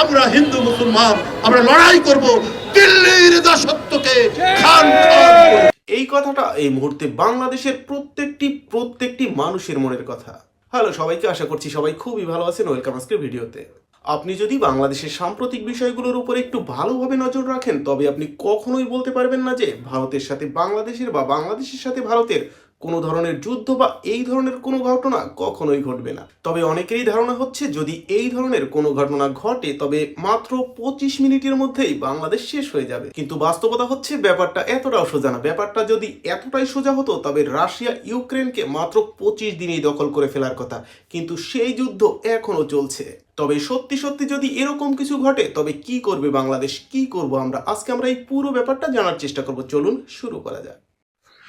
আমরা হিন্দু, মুসলমান, আমরা লড়াই করব। দিল্লির দাসত্বকে খান এই কথাটা এই মুহূর্তে বাংলাদেশের প্রত্যেকটি প্রত্যেকটি মানুষের মনের কথা। হ্যালো সবাইকে, আশা করছি সবাই খুবই ভালো আছেন। ওয়েলকাম আজকের ভিডিওতে। আপনি যদি বাংলাদেশের সাম্প্রতিক বিষয়গুলোর উপর একটু ভালোভাবে নজর রাখেন, তবে আপনি কখনোই বলতে পারবেন না যে ভারতের সাথে বাংলাদেশের বা বাংলাদেশের সাথে ভারতের কোনো ধরনের যুদ্ধ বা এই ধরনের কোনো ঘটনা কখনোই ঘটবে না। তবে অনেকেরই ধারণা হচ্ছে, যদি এই ধরনের কোনো ঘটনা ঘটে, তবে মাত্র পঁচিশ মিনিটের মধ্যেই বাংলাদেশ শেষ হয়ে যাবে। কিন্তু বাস্তবতা হচ্ছে, ব্যাপারটা এতটাও সোজা না। ব্যাপারটা যদি এতটাই সোজা হতো, তবে রাশিয়া ইউক্রেনকে মাত্র পঁচিশ দিনেই দখল করে ফেলার কথা। কিন্তু সেই যুদ্ধ এখনও চলছে। তবে সত্যি সত্যি যদি এরকম কিছু ঘটে, তবে কি করবে বাংলাদেশ, কি করব আমরা? আজকে আমরা এই পুরো ব্যাপারটা জানার চেষ্টা করব। চলুন শুরু করা যাক।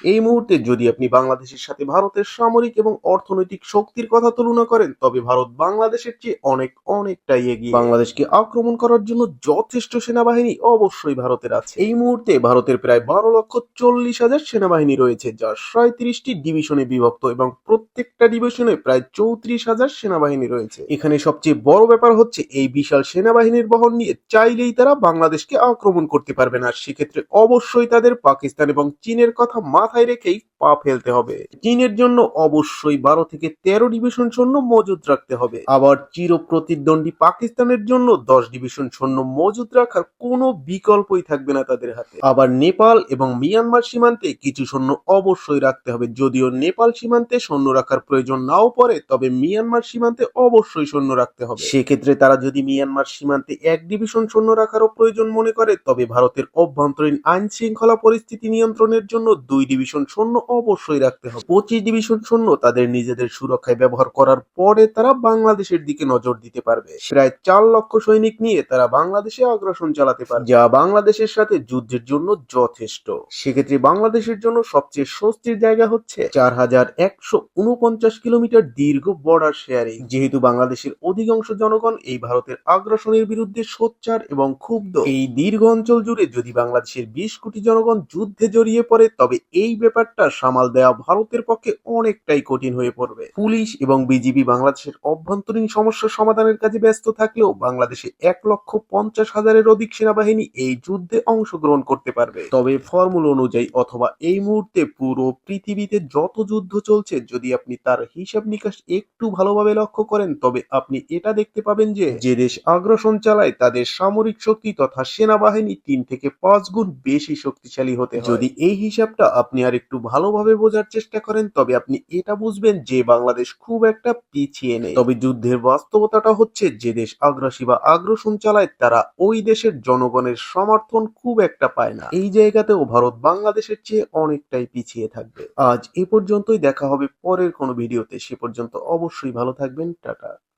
এই মুহূর্তে যদি আপনি বাংলাদেশের সাথে ভারতের সামরিক এবং অর্থনৈতিক শক্তির কথা তুলনা করেন, তবে ভারত বাংলাদেশের চেয়ে অনেক, অনেকটাই এগিয়ে। বাংলাদেশকে আক্রমণ করার জন্য যথেষ্ট সেনাবাহিনী অবশ্যই ভারতের আছে। এই মুহূর্তে ভারতের প্রায় বারো লক্ষ চল্লিশ হাজার সেনাবাহিনী রয়েছে যা সাঁত্রিশটি ডিভিশনে বিভক্ত এবং প্রত্যেকটা ডিভিশনে প্রায় চৌত্রিশ হাজার সেনাবাহিনী রয়েছে। এখানে সবচেয়ে বড় ব্যাপার হচ্ছে, এই বিশাল সেনাবাহিনীর বহন নিয়ে চাইলেই তারা বাংলাদেশকে আক্রমণ করতে পারবে না। সেক্ষেত্রে অবশ্যই তাদের পাকিস্তান এবং চীনের কথা মাথায় রেখেই পা ফেলতে হবে। চীনের জন্য অবশ্যই বারো থেকে তেরো ডিভিশন সৈন্য মজুদ রাখতে হবে। আবার চির প্রতিদ্বন্দ্বী পাকিস্তানের জন্য দশ ডিভিশন সৈন্য মজুদ রাখার কোনো বিকল্পই থাকবে না তাদের হাতে। আবার নেপাল এবং মিয়ানমার সীমান্তে কিছু সৈন্য অবশ্যই রাখতে হবে। যদিও নেপাল সীমান্তে সৈন্য রাখার প্রয়োজন নাও পড়ে, তবে মিয়ানমার সীমান্তে অবশ্যই সৈন্য রাখতে হবে। সেক্ষেত্রে তারা যদি মিয়ানমার সীমান্তে এক ডিভিশন সৈন্য রাখারও প্রয়োজন মনে করে, তবে ভারতের অভ্যন্তরীণ আইন শৃঙ্খলা পরিস্থিতি নিয়ন্ত্রণের জন্য দুই ডিভিশন সৈন্য অবশ্যই রাখতে হবে। পঁচিশ ডিভিশন সৈন্য তাদের নিজেদের সুরক্ষায় ব্যবহার করার পরে তারা বাংলাদেশের দিকে নজর দিতে পারবে। প্রায় চার লক্ষ সৈনিক নিয়ে তারা বাংলাদেশে আগ্রাসন চালাতে পারবে, যা বাংলাদেশের সাথে যুদ্ধের জন্য যথেষ্ট। সেক্ষেত্রে বাংলাদেশের জন্য সবচেয়ে স্বস্তির জায়গা হচ্ছে চার হাজার একশো উনপঞ্চাশ কিলোমিটার দীর্ঘ বর্ডার শেয়ারিং যেহেতু বাংলাদেশের অধিকাংশ জনগণ এই ভারতের আগ্রাসনের বিরুদ্ধে সোচ্চার এবং ক্ষুব্ধ, এই দীর্ঘ অঞ্চল জুড়ে যদি বাংলাদেশের বিশ কোটি জনগণ যুদ্ধে জড়িয়ে পড়ে, তবে এই ব্যাপারটা সামাল দেওয়া ভারতের পক্ষে অনেকটাই কঠিন হয়ে পড়বে। পুলিশ এবং বিজিবি বাংলাদেশের অভ্যন্তরীণ সমস্যা সমাধানের কাজে ব্যস্ত থাকলেও বাংলাদেশে এক লক্ষ পঞ্চাশ হাজারের অধিক সেনাবাহিনী এই যুদ্ধে অংশগ্রহণ করতে পারবে। তবে ফর্মুলা অনুযায়ী অথবা এই মুহূর্তে পুরো পৃথিবীতে যত যুদ্ধ চলছে, যদি আপনি তার হিসাব নিকাশ একটু ভালোভাবে লক্ষ্য করেন, তবে আপনি এটা দেখতে পাবেন যে যে দেশ আগ্রাসন চালায়, তাদের সামরিক শক্তি তথা সেনাবাহিনী তিন থেকে পাঁচ গুণ বেশি শক্তিশালী হতে যদি এই হিসাবটা আপনি আর একটু ভালোভাবে বোঝার চেষ্টা করেন, তবে আপনি এটা বুঝবেন যে বাংলাদেশ খুব একটা পিছিয়ে নেই। তবে যুদ্ধের বাস্তবতাটা হচ্ছে, যে দেশ আগ্রাসী বা আগ্রাসন চালায়, তারা ওই দেশের জনগণের সমর্থন খুব একটা পায় না। এই জায়গাতেও ভারত বাংলাদেশের চেয়ে অনেকটাই পিছিয়ে থাকবে। আজ এ পর্যন্তই, দেখা হবে পরের কোনো ভিডিওতে। সে পর্যন্ত অবশ্যই ভালো থাকবেন। টাটা।